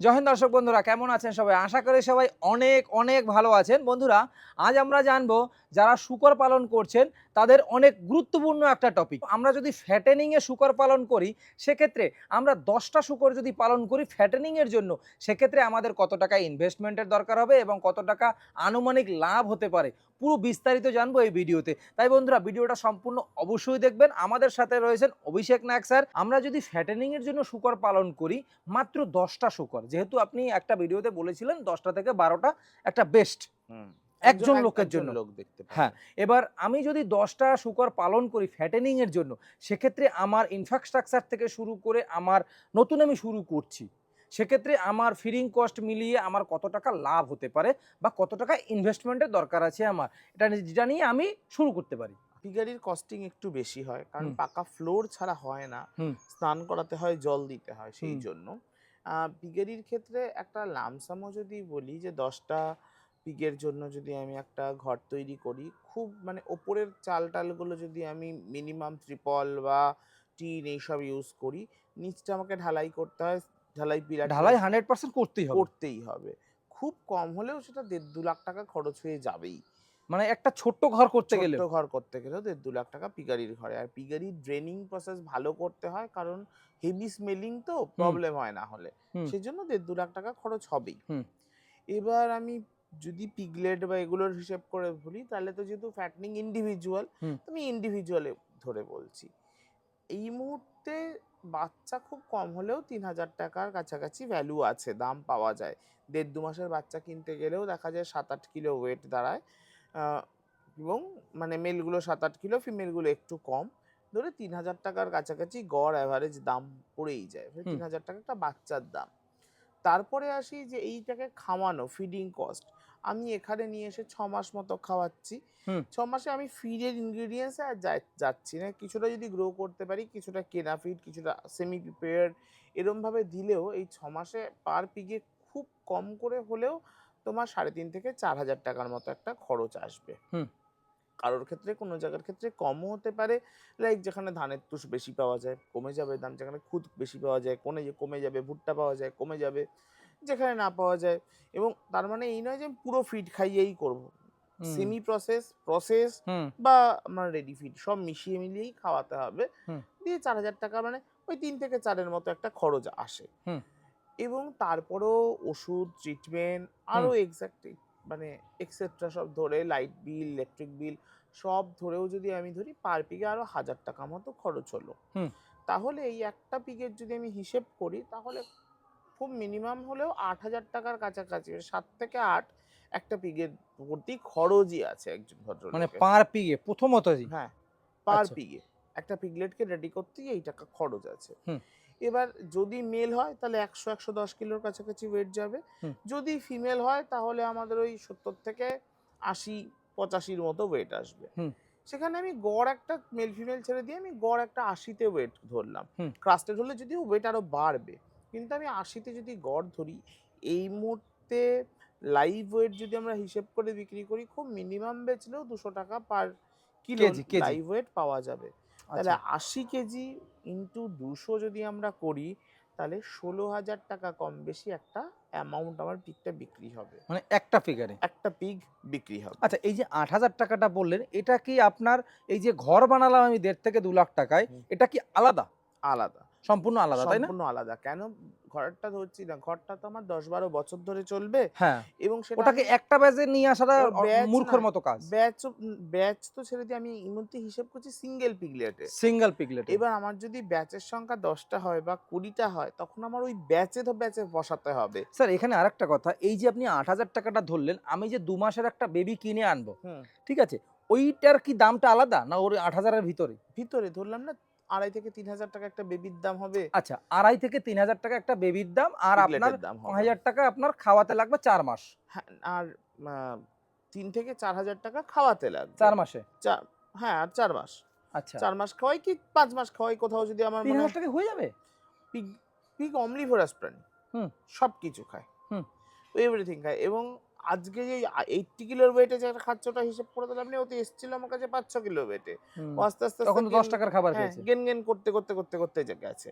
জহেন দর্শক বন্ধুরা, কেমন আছেন সবাই? আশা করি সবাই অনেক অনেক ভালো আছেন। বন্ধুরা, আজ আমরা জানব যারা শুকর পালন করছেন, তাদের অনেক গুরুত্বপূর্ণ একটা টপিক আমরা যদি ফ্যাটেনিংয়ে শুকর পালন করি, সেক্ষেত্রে আমরা দশটা শুকর যদি পালন করি ফ্যাটেনিংয়ের জন্য, সেক্ষেত্রে আমাদের কত টাকা ইনভেস্টমেন্টের দরকার হবে এবং কত টাকা আনুমানিক লাভ হতে পারে? পুরো বিস্তারিত জানব এই ভিডিওতে। তাই বন্ধুরা, ভিডিওটা সম্পূর্ণ অবশ্যই দেখবেন। আমাদের সাথে রয়েছেন অভিষেক নায়ক স্যার। আমরা যদি ফ্যাটেনিংয়ের জন্য শুকর পালন করি, মাত্র দশটা শুকর। যেহেতু আপনি একটা ভিডিওতে বলেছিলেন দশটা থেকে বারোটা একটা বেস্ট একজন লোকের জন্য। লোক দেখতে হ্যাঁ এবার আমি যদি দশটা শুকর পালন করি ফ্যাটেনিংয়ের জন্য সেক্ষেত্রে আমার ইনফ্রাস্ট্রাকচার থেকে শুরু করে আমার নতুন আমি শুরু করছি সেক্ষেত্রে আমার ফিডিং কস্ট মিলিয়ে আমার কত টাকা লাভ হতে পারে বা কত টাকা ইনভেস্টমেন্টের দরকার আছে আমার এটা যেটা নিয়ে আমি শুরু করতে পারি। পিগারির কস্টিং একটু বেশি হয় কারণ পাকা ফ্লোর ছাড়া হয় না। স্নান করাতে হয় জল দিতে হয় সেই জন্য। পিগারির ক্ষেত্রে একটা লামসামও যদি বলি যে দশটা পিগের জন্য যদি আমি একটা ঘর তৈরি করি খুব মানে ওপরের চাল টালগুলো যদি আমি মিনিমাম ত্রিপল বা টিন এইসব ইউজ করি নিচটা আমাকে ঢালাই করতে হয় ঢালাই পিলার ঢালাই হান্ড্রেড পার্সেন্ট করতেই হবে। করতেই হবে। খুব কম হলেও সেটা দেড় দু লাখ টাকা খরচ হয়ে যাবেই। মানে একটা ছোট্ট ঘর করতে গেলে ছোট্ট ঘর করতে গেলেও দেড় দু লাখ টাকা পিগারির ঘরে। আর পিগারির ড্রেনিং প্রসেস ভালো করতে হয় কারণ হেভি স্মেলিং তো প্রবলেম হয় না হলে। সেজন্য দেড় দু লাখ টাকা খরচ হবেই। এবার আমি যদি পিগলেট বা এগুলোর হিসেব করে বলি তাহলে তো যেহেতু ফ্যাটনিং ইন্ডিভিজুয়াল আমি ইন্ডিভিজুয়ালে ধরে বলছি। এই মুহূর্তে বাচ্চা খুব কম হলেও তিন হাজার টাকার কাছাকাছি ভ্যালু আছে দাম পাওয়া যায়। দেড় দু মাসের বাচ্চা কিনতে গেলেও দেখা যায় সাত আট কিলো ওয়েট দাঁড়ায়। এবং মানে মেলগুলো সাত আট কিলো ফিমেলগুলো একটু কম। ধরে তিন হাজার টাকার কাছাকাছি গড় অ্যাভারেজ দাম পড়েই যায়। তিন হাজার টাকা একটা বাচ্চার দাম। তারপরে আসি যে এইটাকে খাওয়ানো ফিডিং কস্ট আমি এখানে নিয়ে এসে ছ মাস মতো খাওয়াচ্ছি। ছ মাসে আমি ফিডের ইনগ্রিডিয়েন্টস আর যাচ্ছি না। কিছুটা যদি গ্রো করতে পারি কিছুটা কেনা ফিড কিছুটা সেমি প্রিপেয়ার এরমভাবে দিলেও এই ছ মাসে পার পিগে খুব কম করে হলেও তোমার সাড়ে তিন থেকে চার হাজার টাকার মতো একটা খরচ আসবে। কারোর ক্ষেত্রে কোনো জায়গার ক্ষেত্রে কমও হতে পারে। লাইক যেখানে ধানের তুষ বেশি পাওয়া যায় কমে যাবে। দাম যেখানে খুদ বেশি পাওয়া যায় কোনে কমে যাবে ভুট্টা পাওয়া যায় কমে যাবে। যেখানে না পাওয়া যায়। এবং তার মানে এই নয় যে আমি পুরো ফিড খাইয়েই করব। সেমি প্রসেস প্রসেস বা আমার রেডি ফিড সব মিশিয়ে মিলিয়েই খাওয়াতে হবে। দিয়ে চার হাজার টাকা মানে ওই তিন থেকে চারের মতো একটা খরচ আসে। এবং তারপরও ওষুধ ট্রিটমেন্ট আরও এক্সাক্ট মানে এক্সেট্রা সব ধরে লাইট বিল ইলেকট্রিক বিল সব ধরেও যদি আমি ধরি পার পিকে আরও হাজার টাকা মতো খরচ হলো। তাহলে এই একটা পিকের যদি আমি হিসেব করি তাহলে খুব মিনিমাম হলেও আট হাজার টাকার কাছাকাছি সাত থেকে আট একটা পিগের প্রতি খরচই আছে একজন ভদ্রলোকের। মানে পার পিগে প্রথমতই হ্যাঁ পার আচ্ছা। পিগে একটা পিগলেটকে রেডি করতেই এই টাকা খরচ আছে। এবার যদি মেল হয় তাহলে একশো একশো দশ কিলোর কাছাকাছি ওয়েট যাবে। যদি ফিমেল হয় তাহলে আমাদের ওই সত্তর থেকে আশি পঁচাশির মতো ওয়েট আসবে। সেখানে আমি গড় একটা মেল ফিমেল ছেড়ে দিয়ে আমি গড় একটা আশিতে ওয়েট ধরলাম। ক্রাস্টেড হলে যদিও ওয়েট আরও বাড়বে। কিন্তু আমি আশিতে যদি গড় ধরি এই মুহূর্তে লাইভ ওয়েট যদি আমরা হিসেব করে বিক্রি করি খুব মিনিমাম বেচলেও দুশো টাকা পার কিলো। লাইভ ওয়েট পাওয়া যাবে। তাহলে আচ্ছা আশি কেজি ইন্টু দুশো যদি আমরা করি তাহলে ষোলো হাজার টাকা কম বেশি একটা অ্যামাউন্ট আমার পিকটা বিক্রি হবে। মানে একটা ফিগারে একটা পিগ বিক্রি হবে। আচ্ছা এই যে আট হাজার টাকাটা বললেন এটা কি আপনার এই যে ঘর বানালাম আমি দেড় থেকে দু লাখ টাকায় এটা কি আলাদা? আলাদা। সম্পূর্ণ আলাদা তাই না? সম্পূর্ণ আলাদা। কেন? ঘরটা ধরছি না ঘরটা তো আমার দশ বারো বছর ধরে চলবে। হ্যাঁ। এবং সেটা ওটাকে একটা ব্যাচে নিয়ে আসাটা মূর্খর। মতো কাজ। ব্যাচ ব্যাচ তো ছেড়ে দিয়ে আমি এই মুহূর্তে হিসেব করছি সিঙ্গেল পিগলেটে সিঙ্গেল পিগলেট এবার আমার যদি ব্যাচের সংখ্যা দশটা হয় বা কুড়িটা হয় তখন আমার ওই ব্যাচে তো ব্যাচে বসাতে হবে। স্যার এখানে আরেকটা কথা এই যে আপনি আট হাজার টাকাটা ধরলেন আমি যে দু মাসের একটা বেবি কিনে আনব ঠিক আছে? ওইটার কি দামটা আলাদা না ওর আট হাজারের ভিতরে? ভিতরে ধরলাম না আড়াই থেকে তিন হাজার টাকা একটা বেবির দাম হবে। আচ্ছা আড়াই থেকে তিন হাজার টাকা একটা বেবির দাম আর আপনার দাম হাজার টাকা আপনার খাওয়াতে লাগবে চার মাস। হ্যাঁ, আর তিন থেকে চার হাজার টাকা খাওয়াতে লাগবে। চার মাসে? চার হ্যাঁ আর চার মাস। আচ্ছা। চার মাস খাওয়াই কি পাঁচ মাস খাওয়াই? কোথাও যদি আমার তিন হাজার টাকা হয়ে যাবে? পিগ পিগ অমলিভোরাস প্রাণী। হুম। সব কিছু খায়। হুম। এভরিথিং খায় এবং আজকে যে এইটটি কিলোর ওয়েটে যে একটা খাচ্ছটা হিসেব করে দিলাম আপনি ওতে এসেছিল আমার কাছে পাঁচ ছ কিলো ওয়েটে ও আস্তে আস্তে তখন দশ টাকার খাবার হ্যাঁ, খেয়েছে। গেন গেন করতে করতে করতে করতে গেছে।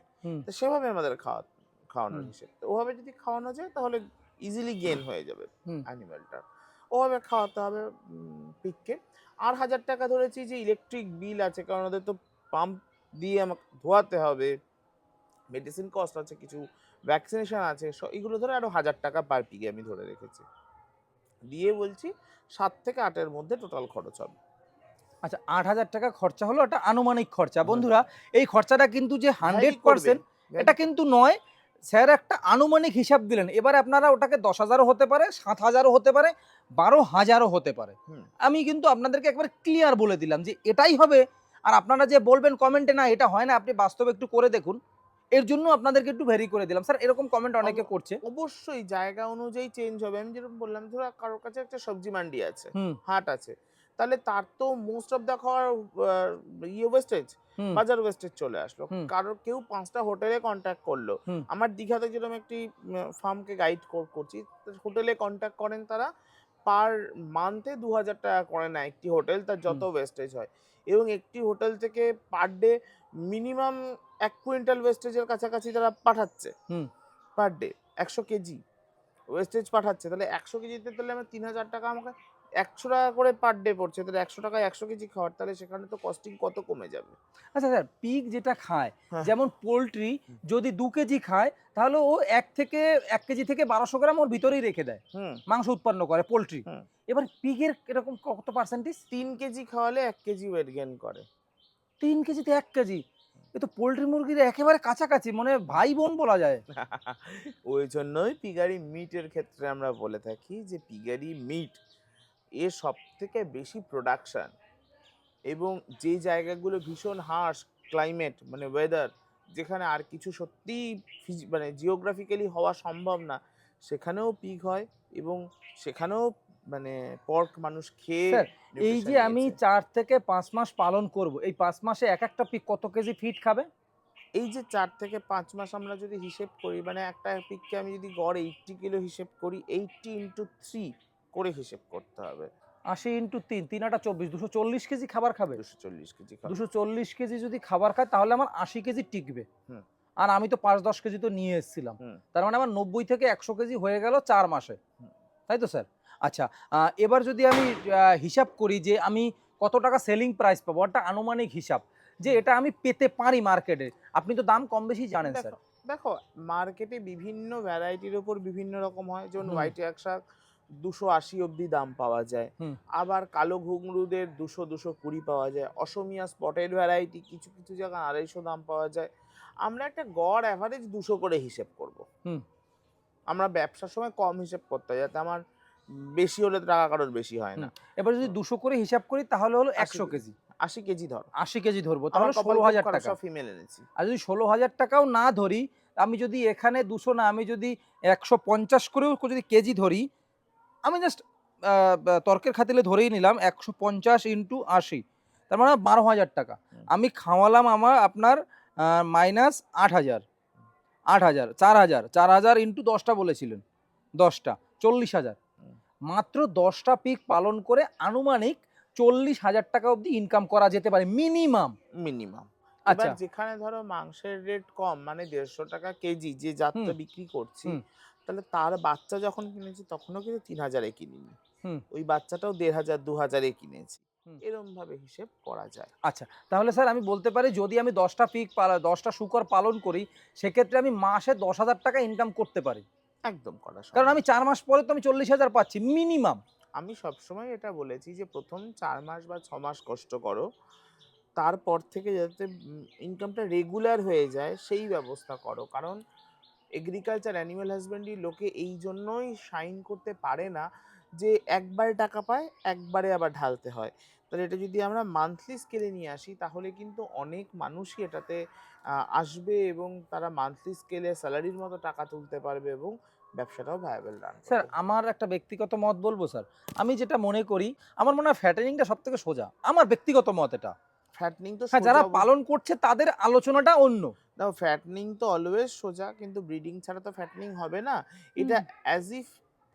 তো সেভাবে আমাদের খাওয়া খাওয়ানোর। হিসেব। তো ওভাবে যদি খাওয়ানো যায় তাহলে ইজিলি গেন হয়ে যাবে। অ্যানিমেলটা ওভাবে খাওয়াতে হবে পিককে। আর হাজার টাকা ধরেছি যে ইলেকট্রিক বিল আছে কারণ ওদের তো পাম্প দিয়ে আমাকে ধোয়াতে হবে। মেডিসিন কস্ট আছে কিছু ভ্যাকসিনেশন আছে এগুলো ধরে আরও হাজার টাকা পার পিকে আমি ধরে রেখেছি। দিয়ে বলছি সাত থেকে আটের মধ্যে টোটাল খরচ হবে। আচ্ছা আট হাজার টাকা খরচা হলো একটা আনুমানিক খরচা। বন্ধুরা এই খরচাটা কিন্তু যে হান্ড্রেড পার্সেন্ট এটা কিন্তু নয়। স্যার একটা আনুমানিক হিসাব দিলেন। এবারে আপনারা ওটাকে দশ হাজারও হতে পারে সাত হাজারও হতে পারে বারো হাজারও হতে পারে। আমি কিন্তু আপনাদেরকে একবার ক্লিয়ার বলে দিলাম যে এটাই হবে। আর আপনারা যে বলবেন কমেন্টে না এটা হয় না। আপনি বাস্তবে একটু করে দেখুন। এর জন্য আপনাদেরকে একটু ভেরি করে দিলাম। স্যার এরকম কমেন্ট অনেকে করছে। অবশ্যই জায়গা অনুযায়ী চেঞ্জ হবে। আমি যেরকম বললাম ধরো কারোর কাছে একটা সবজি মান্ডি আছে হাট আছে তাহলে তার তো মোস্ট অফ দ্য খাওয়ার ইয়ে ওয়েস্টেজ বাজার ওয়েস্টেজ চলে আসলো। কারোর কেউ পাঁচটা হোটেলে কন্ট্যাক্ট করল। আমার দীঘাতে যেরকম একটি ফার্মকে গাইড করছি হোটেলে কন্ট্যাক্ট করেন তারা পার মান্থে দু হাজার টাকা করে না। একটি হোটেল তার যত ওয়েস্টেজ হয়। এবং একটি হোটেল থেকে পার ডে মিনিমাম এক কুইন্টাল ওয়েস্টেজের কাছাকাছি তারা পাঠাচ্ছে হুম। পার ডে একশো কেজি ওয়েস্টেজ পাঠাচ্ছে। তাহলে একশো কেজিতে তাহলে আমার তিন হাজার টাকা আমাকে একশো টাকা করে পার ডে পড়ছে। তাহলে একশো টাকায় একশো কেজি খাওয়ার তাহলে সেখানে তো কস্টিং কত কমে যাবে? আচ্ছা স্যার পিক যেটা খায় হ্যাঁ। যেমন পোলট্রি যদি দু কেজি খায় তাহলে ও এক থেকে এক কেজি থেকে বারোশো গ্রাম ওর ভিতরেই রেখে দেয়। হুম। মাংস উৎপন্ন করে পোলট্রি। এবার পিগের এরকম কত পার্সেন্টেজ তিন কেজি খাওয়ালে এক কেজি ওয়েট গেন করে। তিন কেজিতে এক কেজি? এ তো পোলট্রি মুরগির একেবারে কাছাকাছি মানে ভাই বোন বলা যায়। ওই জন্যই পিগারি মিটের ক্ষেত্রে আমরা বলে থাকি যে পিগারি মিট এর সব থেকে বেশি প্রোডাকশান এবং যে জায়গাগুলো ভীষণ হার্শ ক্লাইমেট মানে ওয়েদার যেখানে আর কিছু সত্যি মানে জিওগ্রাফিক্যালি হওয়া সম্ভব না, সেখানেও পিক হয় এবং সেখানেও মানে পর্ক মানুষ খেয়ে এই যে আমি চার থেকে পাঁচ মাস পালন করব এই পাঁচ মাসে এক একটা পিক কত কেজি ফিট খাবে? এই যে চার থেকে পাঁচ মাস আমরা যদি হিসেব করি মানে একটা পিককে আমি যদি গড় এইটটি কিলো হিসেব করি এইটটি ইন্টু থ্রি করে হিসেব করতে হবে। আশি ইন্টু তিন তিন আটা চব্বিশ দুশো চল্লিশ কেজি খাবার খাবে। দুশো চল্লিশ কেজি দুশো চল্লিশ কেজি যদি খাবার খায় তাহলে আমার আশি কেজি টিকবে। আর আমি তো পাঁচ দশ কেজি তো নিয়ে এসেছিলাম। তার মানে আমার নব্বই থেকে একশো কেজি হয়ে গেল চার মাসে। তাই তো স্যার? আচ্ছা এবার যদি আমি হিসাব করি যে আমি কত টাকা সেলিং প্রাইস পাবো একটা আনুমানিক হিসাব যে এটা আমি পেতে পারি মার্কেটে আপনি তো দাম কম বেশি জানেন স্যার দেখো মার্কেটে বিভিন্ন ভ্যারাইটির ওপর বিভিন্ন রকম হয় যেমন। হোয়াইট এক শাক দুশো আশি অবধি দাম পাওয়া যায় আবার কালো ঘুঙরুদের দুশো দুশো কুড়ি পাওয়া যায় অসমিয়া স্পটেড ভ্যারাইটি কিছু কিছু জায়গায় আড়াইশো দাম পাওয়া যায় আমরা একটা গড় অ্যাভারেজ দুশো করে হিসেব করব। আমরা ব্যবসার সময় কম হিসেব করতে হয় যাতে আমার বেশি হলে টাকা কারোর বেশি হয় না। এবার যদি দুশো করে হিসাব করি তাহলে হলো একশো কেজি। আশি কেজি ধর। আশি কেজি ধরবো তাহলে ষোলো হাজার টাকা। ফিমেল এনেছি। আর যদি ষোলো হাজার টাকাও না ধরি আমি যদি এখানে দুশো না আমি যদি একশো পঞ্চাশ করেও যদি কেজি ধরি আমি জাস্ট তর্কের খাতিলে ধরেই নিলাম একশো পঞ্চাশ ইন্টু আশি। তার মানে বারো হাজার টাকা। আমি খাওয়ালাম আমার আপনার মাইনাস আট হাজার। আট হাজার চার হাজার চার হাজার ইন্টু দশটা বলেছিলেন। দশটা চল্লিশ হাজার। মাত্র দশটা পিক পালন করে আনুমানিক চল্লিশ হাজার টাকা অবধি ইনকাম করা যেতে পারে মিনিমাম মিনিমাম আচ্ছা। যেখানে ধরো মাংসের রেট কম মানে দেড়শো টাকা কেজি যে জাতটা বিক্রি করছি তাহলে তার বাচ্চা যখন কিনেছি তখনও কিন্তু তিন হাজারে কিনিনি। ওই বাচ্চাটাও দেড় হাজার দু হাজারে কিনেছি। এরম ভাবে হিসেব করা যায়। আচ্ছা তাহলে স্যার আমি বলতে পারি যদি আমি দশটা পিক দশটা শুকর পালন করি সেক্ষেত্রে আমি মাসে দশ হাজার টাকা ইনকাম করতে পারি। একদম করা কারণ আমি চার মাস পরে তো আমি চল্লিশ হাজার পাচ্ছি মিনিমাম। আমি সবসময় এটা বলেছি যে প্রথম চার মাস বা ছ মাস কষ্ট করো তারপর থেকে যাতে ইনকামটা রেগুলার হয়ে যায় সেই ব্যবস্থা করো। কারণ এগ্রিকালচার অ্যানিম্যাল হাজবেন্ডারি লোকে এই জন্যই সাইন করতে পারে না যে একবারে টাকা পায় একবারে আবার ঢালতে হয়। তাহলে এটা যদি আমরা মান্থলি স্কেলে নিয়ে আসি তাহলে কিন্তু অনেক মানুষই এটাতে আসবে এবং তারা মান্থলি স্কেলে স্যালারির মতো টাকা তুলতে পারবে এবং ব্যবসাটাও ভায়াবল রান স্যার আমার একটা ব্যক্তিগত মত বলব স্যার। আমি যেটা মনে করি আমার মনে হয় ফ্যাটারিংটা সব থেকে সোজা। আমার ব্যক্তিগত মত এটা। ফ্যাটনিং তো হ্যাঁ যারা পালন করছে তাদের আলোচনাটা অন্য। দেখো ফ্যাটনিং তো অলওয়েজ সোজা কিন্তু ব্রিডিং ছাড়া তো ফ্যাটনিং হবে না। এটা অ্যাজ ইফ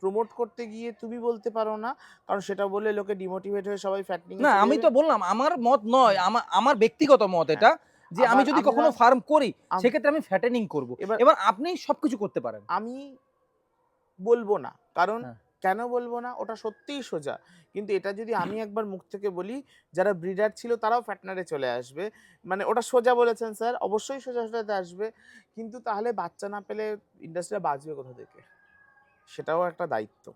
প্রমোট করতে গিয়ে তুমি বলতে পারো না কারণ সেটা বলে লোকে ডিমোটিভেট হয়ে সবাই ফ্যাটনিং না আমি তো বললাম আমার মত নয় আমার আমার ব্যক্তিগত মত এটা যে আমি যদি কখনো ফার্ম করি সেক্ষেত্রে আমি ফ্যাটেনিং করব। এবার এবার আপনি সবকিছু করতে পারেন। আমি বলব না কারণ হ্যাঁ। কেন বলব না ওটা সত্যিই সোজা। কিন্তু এটা যদি আমি একবার মুখ থেকে বলি যারা ব্রিডার ছিল তারাও ফ্যাটনারে চলে আসবে। মানে ওটা সোজা বলেছেন স্যার অবশ্যই সোজা সোজাতে আসবে। কিন্তু তাহলে বাচ্চা না পেলে ইন্ডাস্ট্রিটা বাঁচবে কোথা থেকে? সেটাও একটা দায়িত্ব।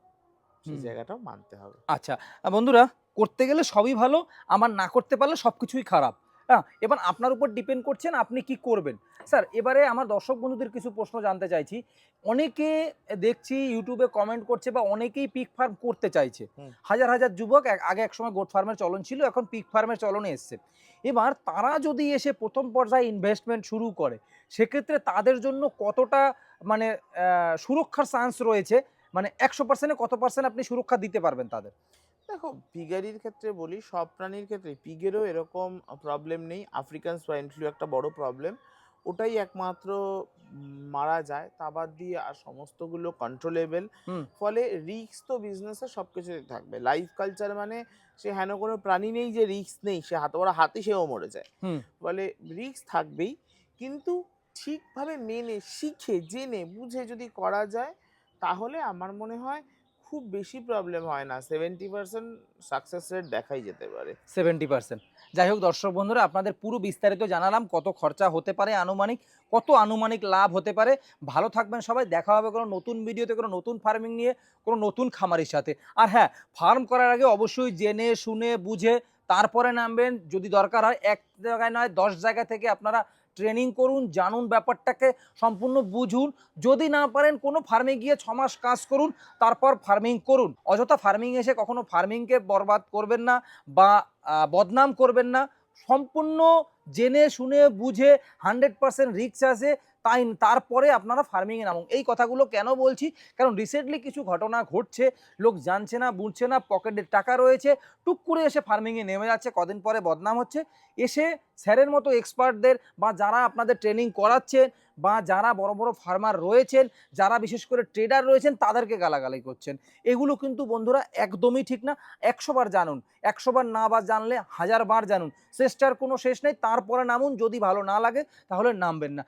সেই জায়গাটাও মানতে হবে। আচ্ছা বন্ধুরা করতে গেলে সবই ভালো আমার না করতে পারলে সব কিছুই খারাপ। হ্যাঁ এবার আপনার উপর ডিপেন্ড করছেন আপনি কি করবেন। স্যার এবারে আমার দর্শক বন্ধুদের কিছু প্রশ্ন জানতে চাইছি। অনেকে দেখছি ইউটিউবে কমেন্ট করছে বা অনেকেই পিক ফার্ম করতে চাইছে। হাজার হাজার যুবক এক- আগে একসময় গোট ফার্মের চলন ছিল এখন পিক ফার্মের চলনে এসছে। এবার তারা যদি এসে প্রথম পর্যায়ে ইনভেস্টমেন্ট শুরু করে সেক্ষেত্রে তাদের জন্য কতটা মানে সুরক্ষার চান্স রয়েছে। মানে একশো পার্সেন্টে কত পার্সেন্ট আপনি সুরক্ষা দিতে পারবেন তাদের? দেখো পিগারির ক্ষেত্রে বলি সব প্রাণীর ক্ষেত্রে পিগেরও এরকম প্রবলেম নেই। আফ্রিকান সোয়াইন ফ্লু একটা বড় প্রবলেম ওটাই একমাত্র মারা যায় তা বাদ দিয়ে আর সমস্তগুলো কন্ট্রোলেবল। ফলে রিস্ক তো বিজনেসে সব কিছুতে থাকবে। লাইফ কালচার মানে সে হেন কোনো প্রাণী নেই যে রিস্ক নেই। সে হাত ওরা হাতি সেও মরে যায়। ফলে রিস্ক থাকবেই। কিন্তু ঠিকভাবে মেনে, শিখে, জেনে, বুঝে যদি করা যায়, তাহলে আমার মনে হয় খুব বেশি প্রবলেম হয় না। সেভেন্টি পার্সেন্ট সাকসেস রেট দেখাই যেতে পারে। সেভেন্টি পার্সেন্ট যাই হোক দর্শক বন্ধুরা, আপনাদের পুরো বিস্তারিত জানালাম কত খরচা হতে পারে আনুমানিক, কত আনুমানিক লাভ হতে পারে। ভালো থাকবেন সবাই, দেখা হবে কোনো নতুন ভিডিওতে, কোনো নতুন ফার্মিং নিয়ে, কোনো নতুন খামারের সাথে। আর হ্যাঁ ফার্ম করার আগে অবশ্যই জেনে, শুনে, বুঝে তারপরে নামবেন, যদি দরকার হয় এক জায়গায় নয়, দশ জায়গা থেকে আপনারা ট্রেনিং করুন, জানুন ব্যাপারটাকে, সম্পূর্ণ বুঝুন। যদি না পারেন, কোনো ফার্মে গিয়ে ছ মাস কাজ করুন, তারপর ফার্মিং করুন। অযথা ফার্মিং এসে কখনো ফার্মিংকে বরবাদ করবেন না বা বদনাম করবেন না। সম্পূর্ণ জেনে শুনে বুঝে হান্ড্রেড পার্সেন্ট রিক্স আছে। তাই তারপরে আপনারা ফার্মিংয়ে নামুন। এই কথাগুলো কেন বলছি? কারণ রিসেন্টলি কিছু ঘটনা ঘটছে, লোক জানছে না, বুঝছে না, পকেটে টাকা রয়েছে, টুক করে এসে ফার্মিংয়ে নেমে যাচ্ছে, কদিন পরে বদনাম হচ্ছে। এসে স্যারের মতো এক্সপার্টদের বা যারা আপনাদের ট্রেনিং করাচ্ছেন বা যারা বড় বড় ফার্মার রয়েছেন, যারা বিশেষ করে ট্রেডার রয়েছেন, তাদেরকে গালাগালি করছেন। এগুলো কিন্তু বন্ধুরা একদমই ঠিক না। একশো বার জানুন, একশো বার না বা জানলে হাজার বার জানুন। চেষ্টার কোনো শেষ নেই, তারপরে নামুন, যদি ভালো না লাগে, তাহলে নামবেন না।